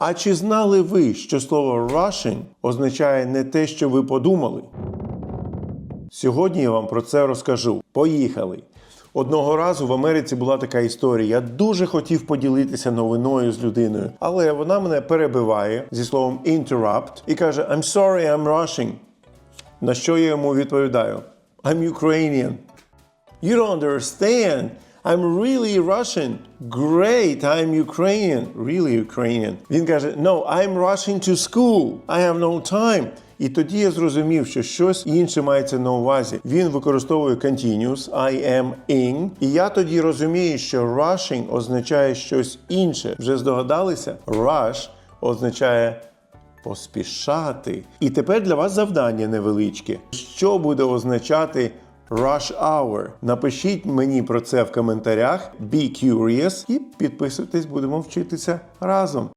А чи знали ви, що слово Russian означає не те, що ви подумали? Сьогодні я вам про це розкажу. Поїхали! Одного разу в Америці була така історія. Я дуже хотів поділитися новиною з людиною, але вона мене перебиває зі словом interrupt і каже: I'm sorry, I'm Russian. На що я йому відповідаю? I'm Ukrainian. You don't understand. I'm really Russian. Great, I'm Ukrainian. Really Ukrainian. Він каже: No, I'm rushing to school. I have no time. І тоді я зрозумів, що щось інше мається на увазі. Він використовує continuous, I am in. І я тоді розумію, що rushing означає щось інше. Вже здогадалися? Rush означає поспішати. І тепер для вас завдання невеличке. Що буде означати rush hour? Напишіть мені про це в коментарях. Be curious і підписуйтесь, будемо вчитися разом.